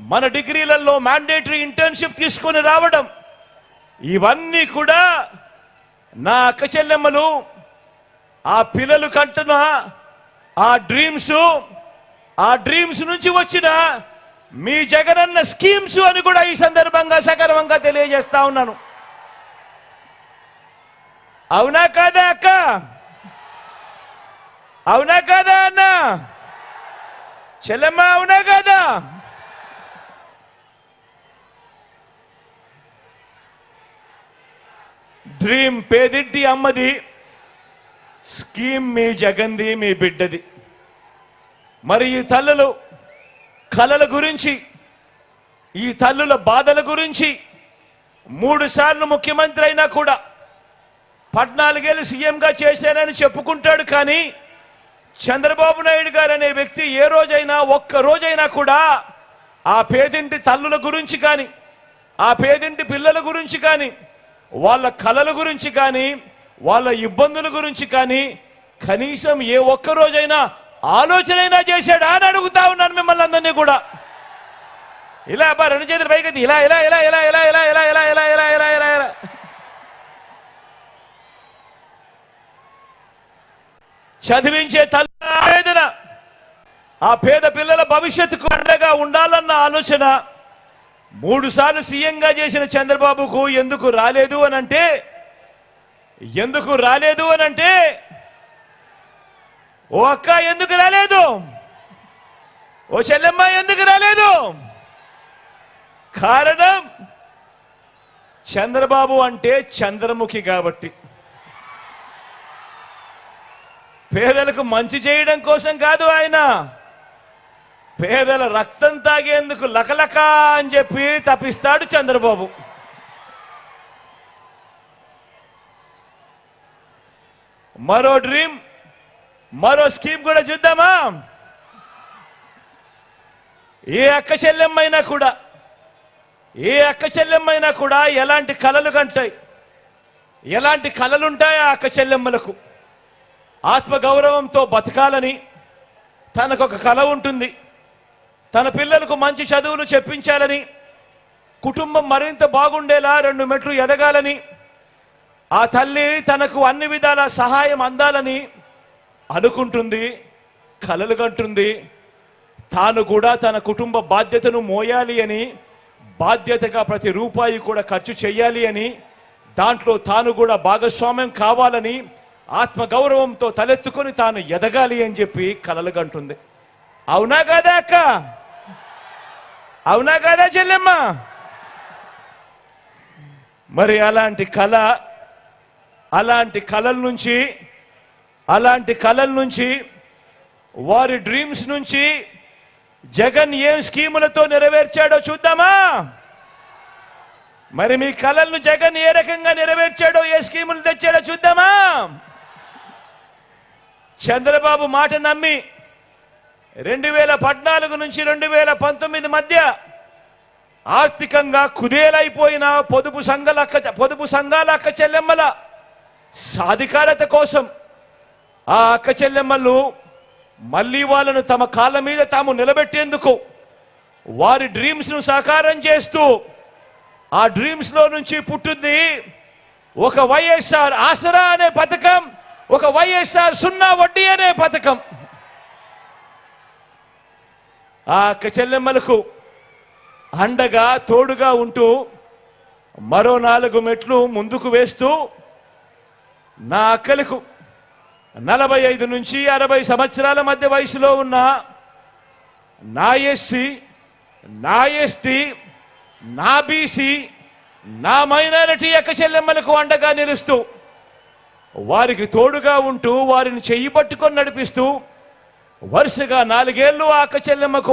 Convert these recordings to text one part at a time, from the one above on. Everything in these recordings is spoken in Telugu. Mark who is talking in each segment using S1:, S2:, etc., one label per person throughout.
S1: మన డిగ్రీలలో మ్యాండేటరీ ఇంటర్న్షిప్ తీసుకొని రావడం ఇవన్నీ కూడా నా అక్క చెల్లెమ్మలు ఆ పిల్లలు కంటున్న ఆ డ్రీమ్స్ ఆ డ్రీమ్స్ నుంచి వచ్చిన మీ జగనన్న స్కీమ్స్ అని కూడా ఈ సందర్భంగా సగర్వంగా తెలియజేస్తా ఉన్నాను. అవునా కాదా అక్క? అవునా కాదా అన్న? చెల్లెమ్మ అవునా కాదా? డ్రీమ్ పేదింటి అమ్మది స్కీమ్ మీ జగంది మీ బిడ్డది. మరి ఈ తల్లులు కళల గురించి ఈ తల్లుల బాధల గురించి మూడు సార్లు ముఖ్యమంత్రి అయినా కూడా పద్నాలుగేళ్ళు సీఎంగా చేశానని చెప్పుకుంటాడు కానీ చంద్రబాబు నాయుడు గారు అనే వ్యక్తి ఏ రోజైనా ఒక్క రోజైనా కూడా ఆ పేదింటి తల్లుల గురించి కానీ ఆ పేదింటి పిల్లల గురించి కానీ వాళ్ళ కళల గురించి కానీ వాళ్ళ ఇబ్బందుల గురించి కానీ కనీసం ఏ ఒక్క రోజైనా ఆలోచనైనా చేశాడా అని అడుగుతా ఉన్నాను మిమ్మల్ని అందరినీ కూడా ఇలా అబ్బా రెండు చేతులు పైకి ఇలా ఇలా ఇలా ఇలా ఇలా ఇలా ఇలా ఇలా ఇలా ఇలా ఇలా ఇలా ఇలా చదివించే తల్లి ఆవేదన ఆ పేద పిల్లల భవిష్యత్తుకు అండగా ఉండాలన్న ఆలోచన మూడు సార్లు సీఎంగా చేసిన చంద్రబాబుకు ఎందుకు రాలేదు అని అంటే ఎందుకు రాలేదు అని అంటే ఓ అక్క ఎందుకు రాలేదు? ఓ చెల్లెమ్మ ఎందుకు రాలేదు? కారణం చంద్రబాబు అంటే చంద్రముఖి కాబట్టి. పేదలకు మంచి చేయడం కోసం కాదు ఆయన. పేదల రక్తం తాగేందుకు లకలక అని చెప్పి తప్పిస్తాడు చంద్రబాబు. మరో డ్రీమ్ మరో స్కీమ్ కూడా చూద్దామా? ఏ అక్క చెల్లెమ్మైనా కూడా ఏ అక్క చెల్లెమ్మైనా కూడా ఎలాంటి కళలు కంటాయి? ఎలాంటి కళలుంటాయి ఆ అక్క చెల్లెమ్మలకు? ఆత్మగౌరవంతో బతకాలని తనకొక కళ ఉంటుంది. తన పిల్లలకు మంచి చదువులు చెప్పించాలని కుటుంబం మరింత బాగుండేలా రెండు మెట్లు ఎదగాలని ఆ తల్లి తనకు అన్ని విధాల సహాయం అందాలని అనుకుంటుంది కలలు కంటుంది. తాను కూడా తన కుటుంబ బాధ్యతను మోయాలి అని బాధ్యతగా ప్రతి రూపాయి కూడా ఖర్చు చేయాలి అని దాంట్లో తాను కూడా భాగస్వామ్యం కావాలని ఆత్మగౌరవంతో తలెత్తుకొని తాను ఎదగాలి అని చెప్పి కలలుగంటుంది అవునా కాదా అక్క? అవునా కాదా చెల్లెమ్మ? మరి అలాంటి కళ అలాంటి కళల నుంచి అలాంటి కళల నుంచి వారి డ్రీమ్స్ నుంచి జగన్ ఏం స్కీములతో నెరవేర్చాడో చూద్దామా? మరి మీ కళలను జగన్ ఏ రకంగా నెరవేర్చాడో ఏ స్కీములు తెచ్చాడో చూద్దామా? చంద్రబాబు మాట నమ్మి రెండు వేల పద్నాలుగు నుంచి రెండు వేల పంతొమ్మిది మధ్య ఆర్థికంగా కుదేలైపోయిన పొదుపు సంఘాల అక్క పొదుపు సంఘాల అక్క చెల్లెమ్మల సాధికారత కోసం ఆ అక్క చెల్లెమ్మలు మళ్ళీ వాళ్ళను తమ కాళ్ళ మీద తాము నిలబెట్టేందుకు వారి డ్రీమ్స్ను సాకారం చేస్తూ ఆ డ్రీమ్స్లో నుంచి పుట్టింది ఒక వైఎస్ఆర్ ఆసరా అనే పథకం ఒక వైఎస్ఆర్ సున్నా వడ్డీ అనే పథకం. ఆ అక్క చెల్లెమ్మలకు అండగా తోడుగా ఉంటూ మరో నాలుగు మెట్లు ముందుకు వేస్తూ నా అక్కలకు నలభై ఐదు నుంచి అరవై సంవత్సరాల మధ్య వయసులో ఉన్న నా ఎస్సీ నా ఎస్టీ నా బీసీ నా మైనారిటీ అక్క చెల్లెమ్మలకు అండగా నిలుస్తూ వారికి తోడుగా ఉంటూ వారిని చెయ్యి పట్టుకొని నడిపిస్తూ వరుసగా నాలుగేళ్ళు ఆ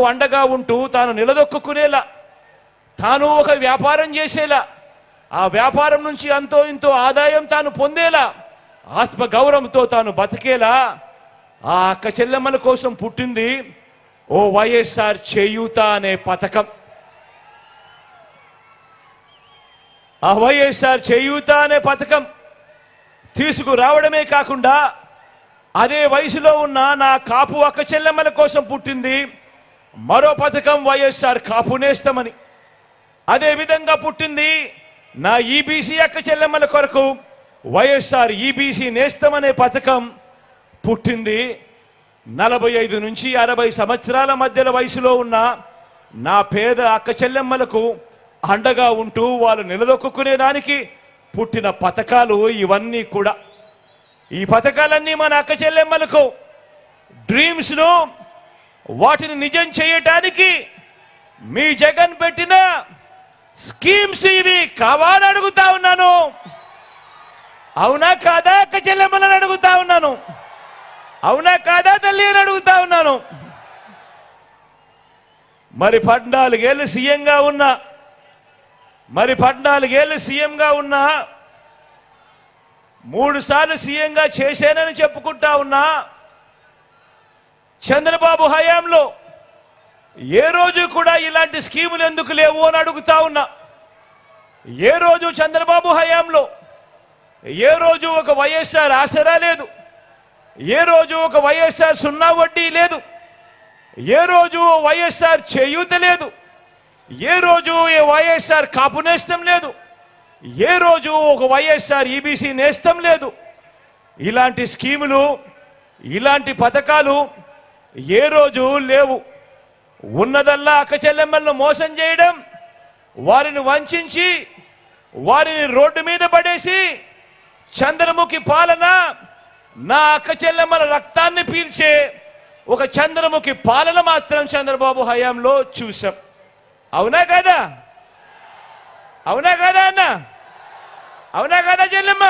S1: అండగా ఉంటూ తాను నిలదొక్కునేలా తాను ఒక వ్యాపారం చేసేలా ఆ వ్యాపారం నుంచి అంతో ఇంతో ఆదాయం తాను పొందేలా ఆత్మ గౌరవంతో తాను బతికేలా ఆ అక్క చెల్లెమ్మల కోసం పుట్టింది ఓ వైఎస్ఆర్ చేయూత అనే పథకం. ఆ వైఎస్ఆర్ చేయూత అనే పథకం తీసుకురావడమే కాకుండా అదే వయసులో ఉన్న నా కాపు అక్క చెల్లెమ్మల కోసం పుట్టింది. మరో పథకం వైఎస్ఆర్ కాపు నేస్తామని అదే విధంగా పుట్టింది నా ఈబీసీ అక్క చెల్లెమ్మల కొరకు వైఎస్ఆర్ ఈబీసీ నేస్తమనే పథకం పుట్టింది. నలభై ఐదు నుంచి అరవై సంవత్సరాల మధ్యల వయసులో ఉన్న నా పేద అక్క చెల్లెమ్మలకు అండగా ఉంటూ వాళ్ళు నిలదొక్కునేదానికి పుట్టిన పథకాలు ఇవన్నీ కూడా. ఈ పథకాలన్నీ మన అక్క చెల్లెమ్మలకు డ్రీమ్స్ను వాటిని నిజం చేయటానికి మీ జగన్ పెట్టిన స్కీమ్స్ ఇవి కావాలని అడుగుతా ఉన్నాను. అవునా కాదా అక్క చెల్లెమ్మలను అడుగుతా ఉన్నాను. అవునా కాదా తల్లి అని అడుగుతా ఉన్నాను. మరి పద్నాలుగేళ్ళు సీఎంగా ఉన్నా మరి పద్నాలుగేళ్ళు సీఎంగా ఉన్నా మూడు సార్లు సీఎంగా చేశానని చెప్పుకుంటా ఉన్నా చంద్రబాబు హయాంలో ఏ రోజు కూడా ఇలాంటి స్కీములు ఎందుకు లేవు అని అడుగుతా ఉన్నా. ఏ రోజు చంద్రబాబు హయాంలో ఏ రోజు ఒక వైఎస్ఆర్ ఆసరా లేదు. ఏ రోజు ఒక వైఎస్ఆర్ సున్నా వడ్డీ లేదు. ఏ రోజు వైఎస్ఆర్ చేయూత లేదు. ఏ రోజు ఏ వైఎస్ఆర్ కాపునేస్తం లేదు. ఏ రోజు ఒక వైఎస్ఆర్ ఈబీసీ నేస్తం లేదు. ఇలాంటి స్కీములు ఇలాంటి పథకాలు ఏ రోజు లేవు. ఉన్నదల్లా అక్కచెల్లెమ్మలను మోసం చేయడం వారిని వంచించి వారిని రోడ్డు మీద పడేసి చంద్రముఖి పాలన నా అక్క చెల్లెమ్మల రక్తాన్ని పీల్చే ఒక చంద్రముఖి పాలన మాత్రం చంద్రబాబు హయాంలో చూసాం అవునా కదా? అవునా కదా అన్న? అవునా కదా చెల్లెమ్మ?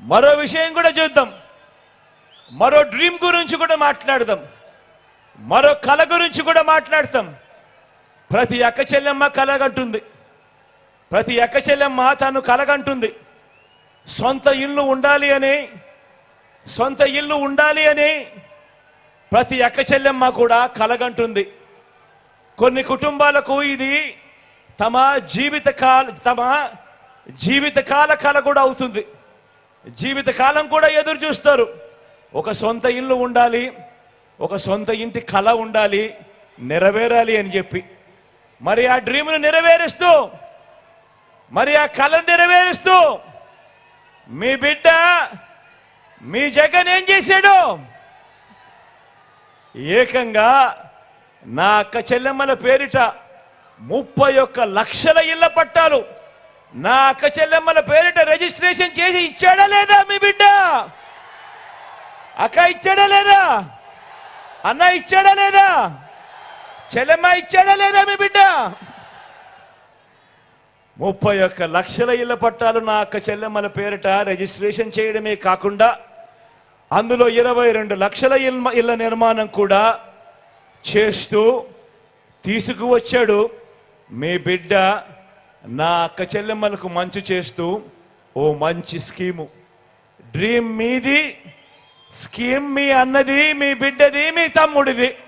S1: మరో విషయం కూడా చూద్దాం. మరో డ్రీమ్ గురించి కూడా మాట్లాడదాం. మరో కళ గురించి కూడా మాట్లాడతాం. ప్రతి అక్క చెల్లెమ్మ కలగంటుంది. ప్రతి అక్క చెల్లెమ్మ తను కలగంటుంది. సొంత ఇల్లు ఉండాలి అని సొంత ఇల్లు ఉండాలి అని ప్రతి అక్క చెల్లెమ్మ కూడా కలగంటుంది. కొన్ని కుటుంబాలకు ఇది తమ జీవితకాల తమ జీవితకాల కళ కూడా అవుతుంది. జీవితకాలం కూడా ఎదురు చూస్తారు. ఒక సొంత ఇల్లు ఉండాలి ఒక సొంత ఇంటి కళ ఉండాలి నెరవేరాలి అని చెప్పి. మరి ఆ డ్రీమ్ను నెరవేరుస్తూ మరి ఆ కళను నెరవేరుస్తూ మీ బిడ్డ మీ జగన్ ఏం చేశాడు? ఏకంగా నా అక్క చెల్లెమ్మల పేరిట ముప్పై ఒక్క లక్షల ఇళ్ళ పట్టాలు నా అక్క చెల్లెమ్మల పేరిట రిజిస్ట్రేషన్ చేసి ఇచ్చాడా లేదా మీ బిడ్డ? అక్క ఇచ్చాడా లేదా? అన్న ఇచ్చాడా లేదా? చెల్లెమ్మ ఇచ్చాడా లేదా మీ బిడ్డ? ముప్పై ఒక్క లక్షల ఇళ్ళ పట్టాలు నా అక్క చెల్లెమ్మల పేరిట రిజిస్ట్రేషన్ చేయడమే కాకుండా అందులో ఇరవై రెండు లక్షల ఇల్మ ఇళ్ళ నిర్మాణం కూడా చేస్తూ తీసుకువచ్చాడు. మీ బిడ్డ నా అక్క చెల్లెమ్మలకు మంచి చేస్తూ ఓ మంచి స్కీము. డ్రీమ్ మీది స్కీమ్ మీ అన్నది మీ బిడ్డది మీ తమ్ముడిది.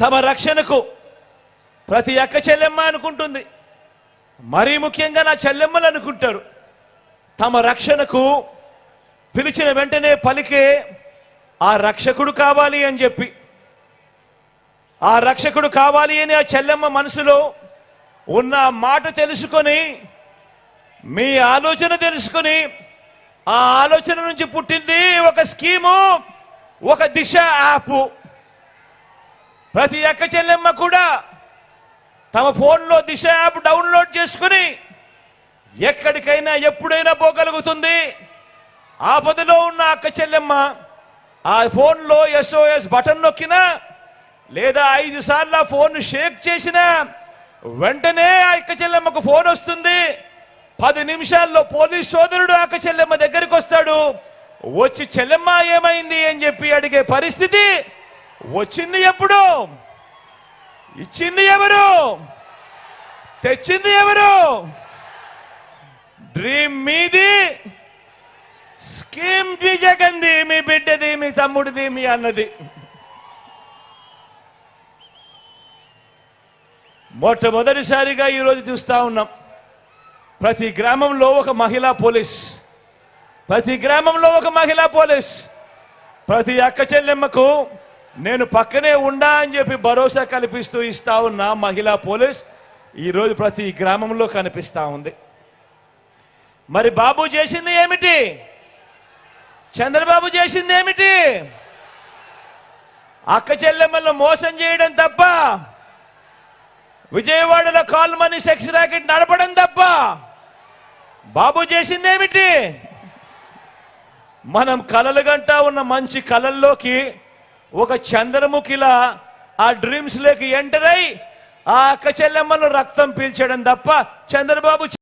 S1: తమ రక్షణకు ప్రతి అక్క చెల్లెమ్మ అనుకుంటుంది. మరీ ముఖ్యంగా నా చెల్లెమ్మలు అనుకుంటారు. తమ రక్షణకు పిలిచిన వెంటనే పలికే ఆ రక్షకుడు కావాలి అని చెప్పి. ఆ రక్షకుడు కావాలి అని ఆ చెల్లెమ్మ మనసులో ఉన్న మాట తెలుసుకొని మీ ఆలోచన తెలుసుకొని ఆ ఆలోచన నుంచి పుట్టింది ఒక స్కీము ఒక దిశ యాప్. ప్రతి అక్క చెల్లెమ్మ కూడా తమ ఫోన్లో దిశ యాప్ డౌన్లోడ్ చేసుకుని ఎక్కడికైనా ఎప్పుడైనా పోగలుగుతుంది. ఆపదలో ఉన్న అక్క చెల్లెమ్మ ఆ ఫోన్లో ఎస్ఓఎస్ బటన్ నొక్కినా లేదా ఐదు సార్లు ఆ ఫోన్ షేక్ చేసినా వెంటనే ఆ అక్క చెల్లెమ్మకు ఫోన్ వస్తుంది. పది నిమిషాల్లో పోలీస్ సోదరుడు అక్క చెల్లెమ్మ దగ్గరికి వస్తాడు. వచ్చి చెల్లెమ్మ ఏమైంది? అని చెప్పి అడిగే పరిస్థితి వచ్చింది ఎప్పుడు. ఇచ్చింది ఎవరు? తెచ్చింది ఎవరు? డ్రీమ్ మీది. స్కీమ్ విజగంది మీ బిడ్డది మీ తమ్ముడిది మీ అన్నది. మొట్టమొదటిసారిగా ఈరోజు చూస్తా ఉన్నాం. ప్రతి గ్రామంలో ఒక మహిళా పోలీస్. ప్రతి గ్రామంలో ఒక మహిళా పోలీస్. ప్రతి అక్క చెల్లెమ్మకు నేను పక్కనే ఉండా అని చెప్పి భరోసా కల్పిస్తూ ఇస్తా ఉన్న మహిళా పోలీస్ ఈరోజు ప్రతి గ్రామంలో కనిపిస్తా ఉంది. మరి బాబు చేసింది ఏమిటి? చంద్రబాబు చేసింది ఏమిటి? అక్క చెల్లెమ్మలను మోసం చేయడం తప్ప విజయవాడలో కాల్ మనీ సెక్స్ ర్యాకెట్ నడపడం తప్ప బాబు చేసింది ఏమిటి? మనం కలలు గంటా ఉన్న మంచి కలల్లోకి ఒక చంద్రముఖిలా ఆ డ్రీమ్స్లోకి ఎంటర్ అయి ఆ అక్క చెల్లెమ్మను రక్తం పీల్చడం తప్ప చంద్రబాబు